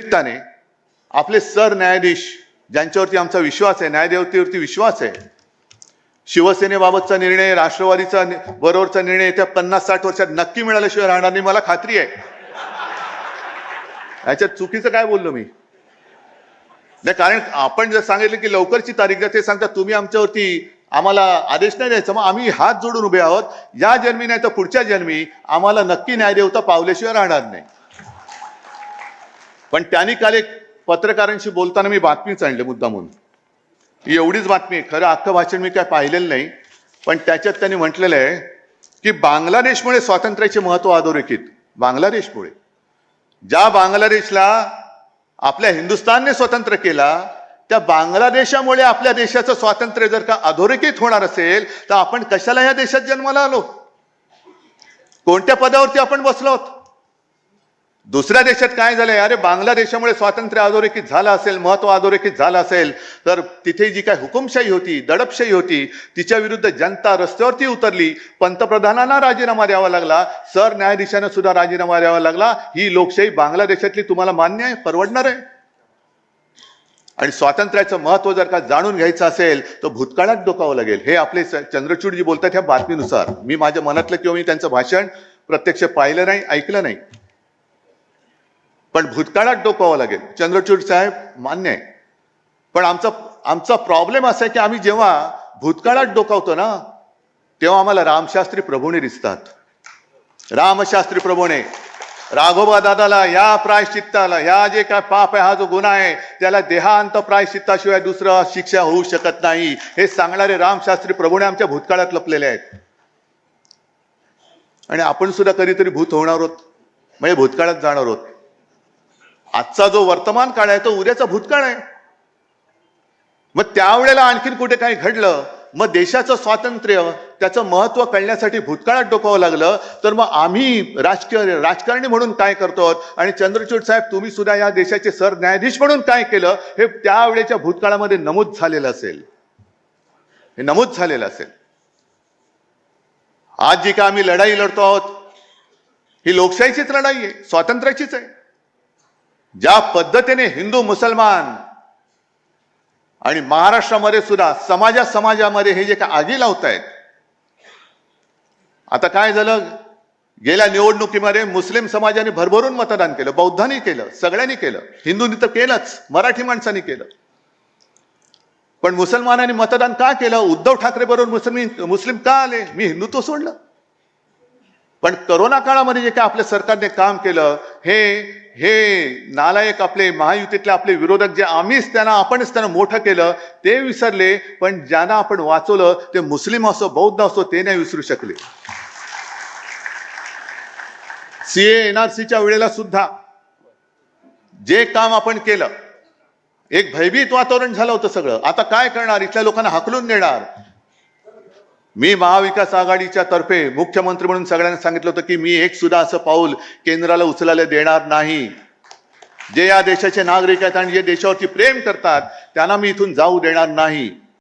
निमित्ताने आपले सर न्यायाधीश ज्यांच्यावरती आमचा विश्वास आहे न्यायदेवतेवरती विश्वास आहे शिवसेनेबाबतचा निर्णय राष्ट्रवादीचा बरोबरचा निर्णय येत्या पन्नास साठ वर्षात नक्की मिळाल्याशिवाय राहणार नाही मला खात्री आहे. याच्यात चुकीचं काय बोललो मी? नाही कारण आपण जर सांगितलं की लवकरची तारीख द्या ते सांगता तुम्ही आमच्यावरती आम्हाला आदेश नाही द्यायचा मग आम्ही हात जोडून उभे आहोत. या जन्मी नाही तर पुढच्या जन्मी आम्हाला नक्की न्यायदेवता पावल्याशिवाय राहणार नाही. पण त्यांनी काल एक पत्रकारांशी बोलताना मी बातमीच आणली मुद्दामून. म्हणून एवढीच बातमी आहे. खरं अख्खं भाषण मी काय पाहिलेलं नाही. पण त्याच्यात त्यांनी म्हटलेलं आहे की बांगलादेशमुळे स्वातंत्र्याचे महत्त्व अधोरेखित. बांगलादेशमुळे. ज्या बांगलादेशला आपल्या हिंदुस्थानने स्वतंत्र केला त्या बांगलादेशामुळे आपल्या देशाचं स्वातंत्र्य जर का अधोरेखित होणार असेल तर आपण कशाला या देशात जन्माला आलो? कोणत्या पदावरती आपण बसलो आहोत? दुसऱ्या देशात काय झालंय? अरे बांगलादेशामुळे स्वातंत्र्य अधोरेखित झालं असेल महत्त्व अधोरेखित झालं असेल तर तिथे जी काय हुकुमशाही होती दडपशाही होती तिच्या विरुद्ध जनता रस्त्यावरती उतरली पंतप्रधानांना राजीनामा द्यावा लागला सर न्यायाधीशांना सुद्धा राजीनामा द्यावा लागला ही लोकशाही बांगलादेशातली तुम्हाला मान्य आहे? परवडणार आहे? आणि स्वातंत्र्याचं महत्त्व जर का जाणून घ्यायचं असेल तर भूतकाळात डोकावं लागेल. हे आपले चंद्रचूडजी जी बोलतात ह्या बातमीनुसार. मी माझ्या मनातलं किंवा मी त्यांचं भाषण प्रत्यक्ष पाहिलं नाही ऐकलं नाही. पण भूतकाळात डोकावं लागेल. चंद्रचूड साहेब मान्य आहे. पण आमचा आमचा प्रॉब्लेम असा आहे की आम्ही जेव्हा भूतकाळात डोकावतो ना तेव्हा आम्हाला रामशास्त्री प्रभूने दिसतात. रामशास्त्री प्रभूने. राघोबा दादाला या प्रायश्चित्ताला या जे काय पाप आहे हा जो गुन्हा आहे त्याला देहांत प्रायश्चित्ताशिवाय दुसरं शिक्षा होऊ शकत नाही. हे सांगणारे रामशास्त्री प्रभूने आमच्या भूतकाळात लपलेले आहेत. आणि आपण सुद्धा कधीतरी भूत होणार आहोत. म्हणजे भूतकाळात जाणार आहोत. आजचा जो वर्तमान काळ आहे तो उद्याचा भूतकाळ आहे. मग त्यावेळेला आणखीन कुठे काही घडलं? मग देशाचं स्वातंत्र्य त्याचं महत्त्व कळण्यासाठी भूतकाळात डोकावं लागलं. तर मग आम्ही राजकीय राजकारणी म्हणून काय करतो? आणि चंद्रचूड साहेब तुम्ही सुद्धा या देशाचे सरन्यायाधीश म्हणून काय केलं? हे त्यावेळेच्या भूतकाळामध्ये नमूद झालेलं असेल. हे नमूद झालेलं असेल. आज जी का आम्ही लढाई लढतो आहोत ही लोकशाहीचीच लढाई आहे स्वातंत्र्याचीच आहे. ज्या पद्धतीने हिंदू मुसलमान आणि महाराष्ट्रामध्ये सुद्धा समाजा समाजामध्ये हे जे काय आगी लावत आहेत आता काय झालं? गेल्या निवडणुकीमध्ये मुस्लिम समाजाने भरभरून मतदान केलं बौद्धांनी केलं सगळ्यांनी केलं. हिंदूंनी तर केलंच मराठी माणसांनी केलं. पण मुसलमानांनी मतदान का केलं? उद्धव ठाकरे बरोबर मुस्लिम मुस्लिम का आले? मी हिंदुत्व सोडलं. पण करोना काळामध्ये जे काय आपल्या सरकारने काम केलं हे हे नालायक आपले महायुतीतले आपले विरोधक जे आम्हीच त्यांना आपणच त्यांना मोठं केलं ते विसरले पण ज्यांना आपण वाचवलं ते मुस्लिम असो बौद्ध असो ते नाही विसरू शकले. सीए एनआरसीच्या वेळेला सुद्धा जे काम आपण केलं एक भयभीत वातावरण झालं होतं सगळं. आता काय करणार? इथल्या लोकांना हकलून देणार. मी महाविकास आघाडीच्या तर्फे मुख्यमंत्री म्हणून सगळ्यांना सांगितलं होतं की मी एक सुद्धा असं पाऊल केंद्राला उचलायला देणार नाही. जे या देशाचे नागरिक आहेत आणि जे देशावरती प्रेम करतात त्यांना मी इथून जाऊ देणार नाही.